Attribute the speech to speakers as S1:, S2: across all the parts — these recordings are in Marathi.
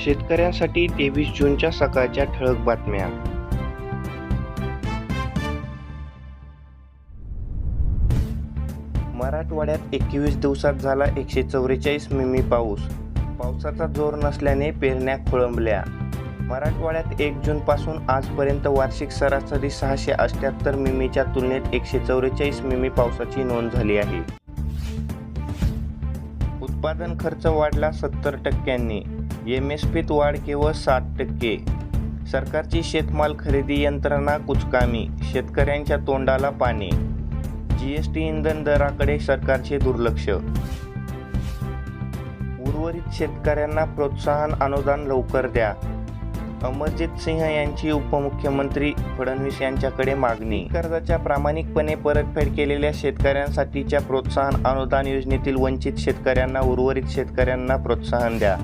S1: शेतकऱ्यांसाठी तेवीस जूनच्या सकाळच्या ठळक बातम्या. मराठवाड्यात एकवीस दिवसात झाला एकशे चौवेचाळीस मिमी पाऊस. पावसाचा जोर नसल्याने पेरण्या खोळंबल्या. मराठवाड्यात एक जूनपासून आजपर्यंत वार्षिक सरासरी सहाशे अठ्ठ्याहत्तर मिमीच्या तुलनेत एकशे चौवेचाळीस मिमी पावसाची नोंद झाली आहे. उत्पादन खर्च वाढला सत्तर टक्क्यांनी. एम एस पीत वाढ केवळ सात टक्के. सरकारची शेतमाल खरेदी यंत्रणा कुचकामी शेतकऱ्यांच्या तोंडाला पाणी. जी एस टी इंधन दराकडे सरकारचे दुर्लक्ष. उर्वरित शेतकऱ्यांना प्रोत्साहन अनुदान लवकर द्या. अमरजित सिंह यांची उपमुख्यमंत्री फडणवीस यांच्याकडे मागणी. कर्जाच्या प्रामाणिकपणे परतफेड केलेल्या शेतकऱ्यांसाठीच्या प्रोत्साहन अनुदान योजनेतील वंचित शेतकऱ्यांना उर्वरित शेतकऱ्यांना प्रोत्साहन द्या.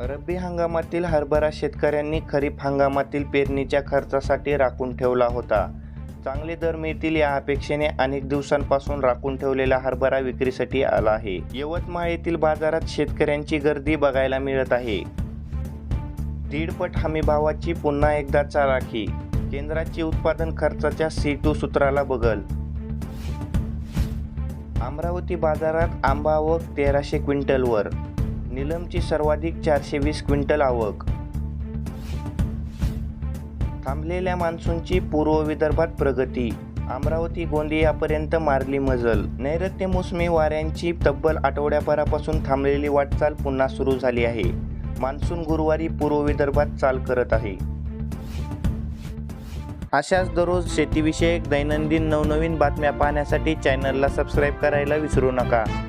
S1: रब्बी हंगामातील हरभरा शेतकऱ्यांनी खरीप हंगामातील पेरणीच्या खर्चासाठी राखून ठेवला होता. चांगले दर मिळतील या अपेक्षेने अनेक दिवसांपासून राखून ठेवलेला हरभरा विक्रीसाठी आला आहे. यवतमाळ येथील बाजारात शेतकऱ्यांची गर्दी बघायला मिळत आहे. दीडपट हमीभावाची पुन्हा एकदा चालाखी केंद्राची उत्पादन खर्चाच्या सी टू सूत्राला बगल. अमरावती बाजारात आंबा व तेराशे क्विंटलवर निलमची सर्वाधिक चारशे वीस क्विंटल आवक. थांबलेल्या मान्सूनची पूर्व विदर्भात प्रगती. अमरावती गोंदियापर्यंत मारली मजल. नैऋत्य मोसमी वाऱ्यांची तब्बल आठवड्याभरापासून थांबलेली वाटचाल पुन्हा सुरू झाली आहे. मान्सून गुरुवारी पूर्व विदर्भात चाल करत आहे. अशाच दररोज शेतीविषयक दैनंदिन नवनवीन बातम्या पाहण्यासाठी चॅनलला सबस्क्राईब करायला विसरू नका.